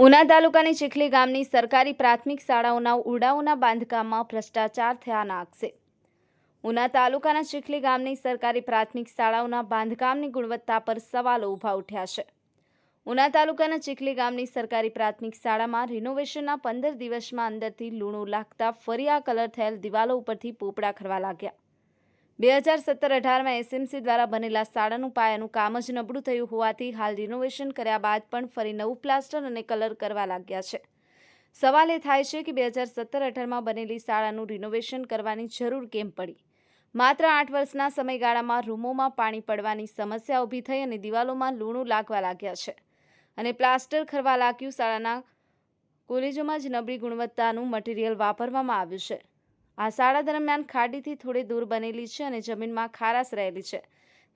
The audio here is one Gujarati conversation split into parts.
ઉના તાલુકાની ચીખલી ગામની સરકારી પ્રાથમિક શાળાઓના ઉડાઓના બાંધકામમાં ભ્રષ્ટાચાર થયાના આક્ષેપ ઉના તાલુકાના ચીખલી ગામની સરકારી પ્રાથમિક શાળાઓના બાંધકામની ગુણવત્તા પર સવાલો ઊભા ઉઠ્યા છે. ઉના તાલુકાના ચીખલી ગામની સરકારી પ્રાથમિક શાળામાં રિનોવેશનના પંદર દિવસમાં અંદરથી લૂણું લાગતા ફરી આ કલર થયેલ દિવાલો ઉપરથી પોપડા ખરવા લાગ્યા. બે હજાર સત્તર અઢારમાં એસએમસી દ્વારા બનેલા શાળાનું પાયાનું કામ જ નબળું થયું હોવાથી હાલ રિનોવેશન કર્યા બાદ પણ ફરી નવું પ્લાસ્ટર અને કલર કરવા લાગ્યા છે. સવાલ એ થાય છે કે બે હજાર સત્તર અઢારમાં બનેલી શાળાનું રિનોવેશન કરવાની જરૂર કેમ પડી? માત્ર આઠ વર્ષના સમયગાળામાં રૂમોમાં પાણી પડવાની સમસ્યા ઊભી થઈ અને દિવાલોમાં લૂણું લાગવા લાગ્યા છે. અને પ્લાસ્ટર ખરવા લાગ્યું શાળાના કોલેજોમાં જ નબળી ગુણવત્તાનું મટીરિયલ વાપરવામાં આવ્યું છે. આ શાળા દરમિયાન ખાડીથી થોડી દૂર બનેલી છે અને જમીનમાં ખારાશ રહેલી છે.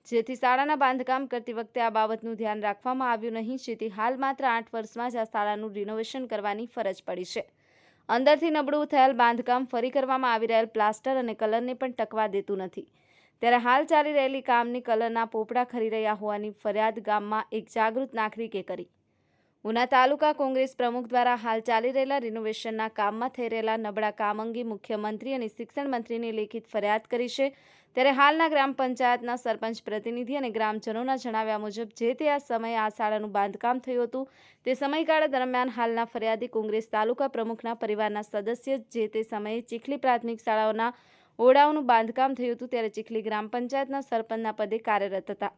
જેથી શાળાના બાંધકામ કરતી વખતે આ બાબતનું ધ્યાન રાખવામાં આવ્યું નહીં, જેથી હાલ માત્ર આઠ વર્ષમાં જ આ શાળાનું રિનોવેશન કરવાની ફરજ પડી છે. અંદરથી નબળું થયેલ બાંધકામ ફરી કરવામાં આવી રહેલ પ્લાસ્ટર અને કલરને પણ ટકવા દેતું નથી. ત્યારે હાલ ચાલી રહેલી કામની કલરના પોપડા ખરી રહ્યા હોવાની ફરિયાદ ગામમાં એક જાગૃત નાગરિકે કરી. ઉના તાલુકા કોંગ્રેસ પ્રમુખ દ્વારા હાલ ચાલી રહેલા રિનોવેશનના કામમાં થઈ રહેલા નબળા કામ અંગે મુખ્યમંત્રી અને શિક્ષણ મંત્રીને લેખિત ફરિયાદ કરી છે. ત્યારે હાલના ગ્રામ પંચાયતના સરપંચ પ્રતિનિધિ અને ગ્રામજનોના જણાવ્યા મુજબ જે તે આ સમયે આ શાળાનું બાંધકામ થયું હતું, તે સમયગાળા દરમિયાન હાલના ફરિયાદી કોંગ્રેસ તાલુકા પ્રમુખના પરિવારના સદસ્ય જે તે સમયે ચીખલી પ્રાથમિક શાળાઓના ઓરડાઓનું બાંધકામ થયું હતું, ત્યારે ચીખલી ગ્રામ પંચાયતના સરપંચના પદે કાર્યરત હતા.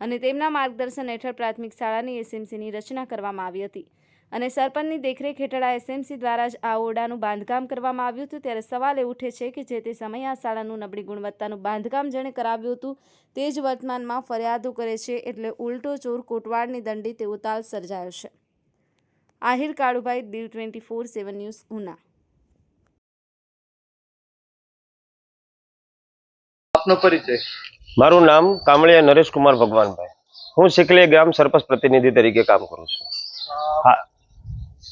અને તેમના માર્ગદર્શન હેઠળ પ્રાથમિક શાળાની એસએમસીની રચના કરવામાં આવી હતી. અને સરપંચની દેખરેખ હેઠળ આ એસએમસી દ્વારા જ આ ઓરડાનું બાંધકામ કરવામાં આવ્યું હતું. ત્યારે સવાલ એ ઉઠે છે કે જે તે સમયે આ શાળાનું નબળી ગુણવત્તાનું બાંધકામ જેણે કરાવ્યું હતું, તે જ વર્તમાનમાં ફરિયાદો કરે છે એટલે ઉલટો ચોર કોટવાડની દંડી તેવો તાલ સર્જાયો છે. Ahir Kalubhai, Diu twenty four seven news, Una. આપનો પરિચય. મારું નામ કામળિયા નરેશકુમાર ભગવાનભાઈ. હું સિકલી ગામ સરપંચ પ્રતિનિધિ તરીકે કામ કરું છું. હા.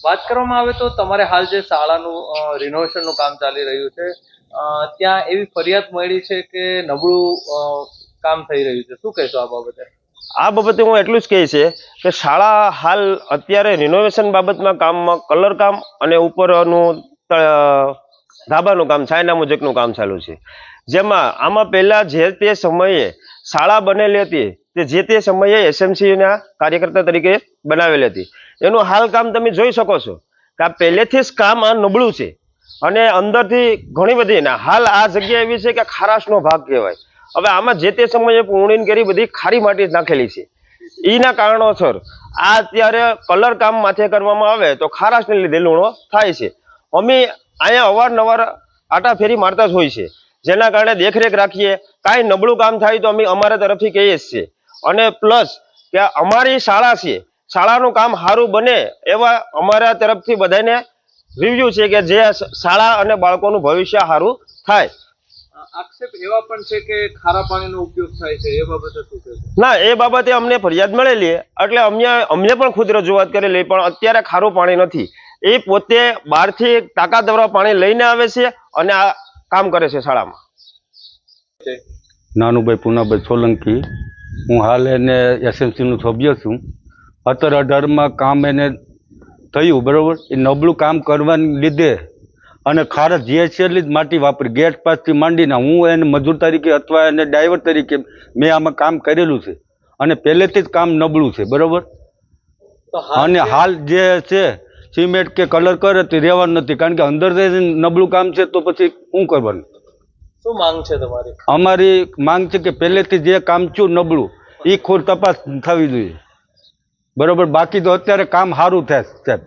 વાત કરવામાં આવે તો તમારે હાલ જે શાળાનું રિનોવેશનનું કામ ચાલી રહ્યું છે ત્યાં એવી ફરિયાદ મળી છે કે નબળું કામ થઈ રહ્યું છે. શું કહેશો આ બાબતે? આ બાબતે હું એટલું જ કહીશ છે કે શાળા હાલ અત્યારે રિનોવેશન બાબતમાં કામમાં કલર કામ અને ઉપરનું ધાબાનું કામ, છાયના મુજબનું કામ ચાલુ છે. જેમાં આમાં પહેલા જે તે સમયે શાળા બનેલી હતી, તે જે તે સમયે એસએમસીના કાર્યકર્તા તરીકે બનાવેલી હતી. એનું હાલ કામ તમે જોઈ શકો છો કે આ પહેલેથી જ કામ આ નબળું છે. અને અંદરથી ઘણી બધી, ને હાલ આ જગ્યા એવી છે કે ખારાશનો ભાગ કહેવાય. હવે આમાં જે તે સમયે પૂર્ણિન કરી બધી ખારી માટી નાખેલી છે. એના કારણોસર આ અત્યારે કલર કામ માથે કરવામાં આવે તો ખારાશને લીધે લૂણો થાય છે. અમે અહીંયા અવારનવાર આટા ફેરી મારતા જ હોય છે. જેના કારણે દેખરેખ રાખીએ કાંઈ નબળું કામ થાય તો અમે અમારા તરફથી કહીએ જ છીએ. અને પ્લસ કે અમારી શાળા છે શાળાનું કામ સારું બને એવા અમારા તરફથી બધાને રિવ્યુ છે કે જે શાળા અને બાળકોનું ભવિષ્ય સારું થાય. આક્ષેપ એવા પણ છે કે ખારા પાણીનો ઉપયોગ થાય છે એ બાબતે શું કહેશો? ના એ બાબતે અમને ફરિયાદ મળેલી એટલે અમને અમને પણ ખુદ રજૂઆત કરેલી પણ અત્યારે ખારું પાણી નથી. એ પોતે બહારથી ટાંકા દવરા પાણી લઈને આવે છે અને આ કામ કરે છે શાળામાં. નાનુભાઈ પૂનાભાઈ સોલંકી. હું હાલ એને એસએમસીનું સભ્ય છું. અત્યારે અઢારમાં કામ એને થયું બરાબર? એ નબળું કામ કરવાને લીધે અને ખારસ જીએસએલની જ માટી વાપરી. ગેટ પાસથી માંડીને હું એને મજૂર તરીકે અથવા એને ડ્રાઈવર તરીકે મેં આમાં કામ કરેલું છે. અને પહેલેથી જ કામ નબળું છે બરાબર? અને હાલ જે છે સિમેન્ટ કે કલર કરે તે રહેવાનું નથી. કારણ કે અંદર નબળું કામ છે તો પછી શું કરવાનું? શું માંગ છે તમારી? અમારી માંગ છે કે પહેલેથી જે કામ છું નબળું એ ખોર તપાસ થવી જોઈએ. બરોબર? બાકી તો અત્યારે કામ સારું થાય સાહેબ.